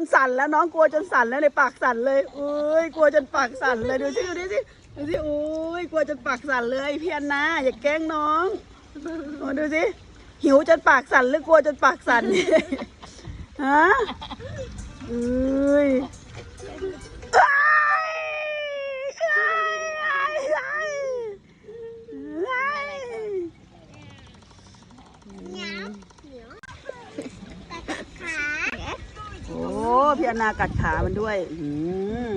นสั่นแล้วน้องกลัวจนสั่นแล้วเลยปากสั่นเลยเอ้ยกลัวจนปากสั่นเลยดูสิดูดิสิดูสิโอ้ยกลัวจนปากสั่นเลยเพียนนาอย่าแกล้งน้องโอ้ดูสิหิวจนปากสั่นหรือกลัวจนปากสั่นฮะเอ้ยเอ้ยเอ้ยเอ้ยเอ้ย โอ้ พี่อนนากัดขามันด้วยอืม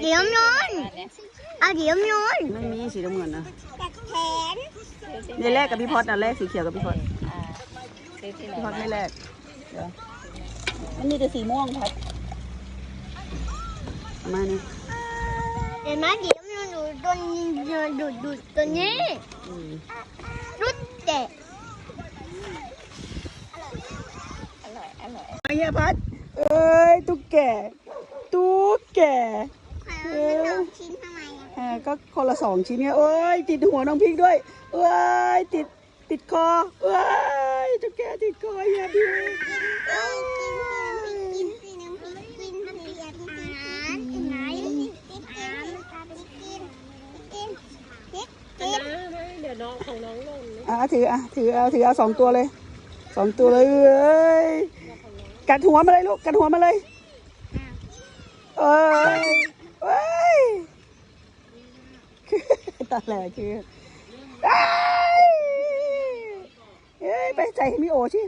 เดี๋ยวนู้นเอาเดี๋ยวนู้นไม่มีสีน้ำเงินนะกัดแขนนี่แรกกับพี่พอดนะแรกสีเขียวกับพี่พอดอ่าซื้อที่ไหนพี่พอดไม่แรกเดี๋ยวมันมีแต่สีม่วงพัดเอามานี่เห็นไหมเดี๋ยวนู้นดูตัวนี้ดูดูตัวนี้อืมรุดเด็กอร่อยอร่อยไอ้เหี้ยพัด เอ้ยตุ๊กแกตุ๊กแกมันสองชิ้นทำไมอะอ่าก็คนละสองชิ้นเนี่ยเอ้ยติดหัวน้องพริกด้วยเอ้ยติดติดคอเอ้ยตุ๊กแกติดคออย่าดิกินกินน้ำพริกกินน้ำพริกกินอาหารกินไหนกินอาหารกินกินกินกินเดี๋ยวน้องของน้องลงอะถืออะถือเอาถือเอาสองตัวเลยสองตัวเลยเอ้ย กันหัวมาเลยลูก กันหัวมาเลยเอ้ยเอ้ยตาแหลกคือเอ้ยไปใจมีโอชิ